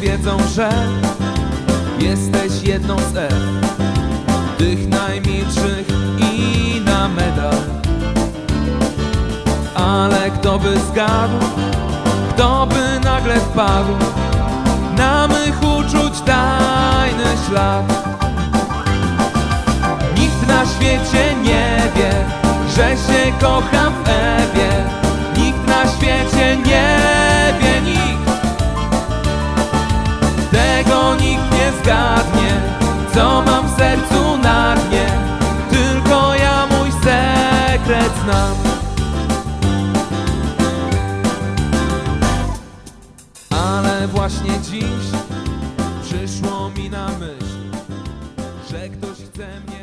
wiedzą, że jesteś jedną z F Tych najmilszych i na medal. Ale kto by zgadł, kto by nagle wpadł Na mych uczuć tajny ślad? Nikt na świecie nie wie, że się kocham w Ewie Nikt nie zgadnie, co mam w sercu na dnie. Tylko ja mój sekret znam. Ale właśnie dziś przyszło mi na myśl że ktoś chce mnie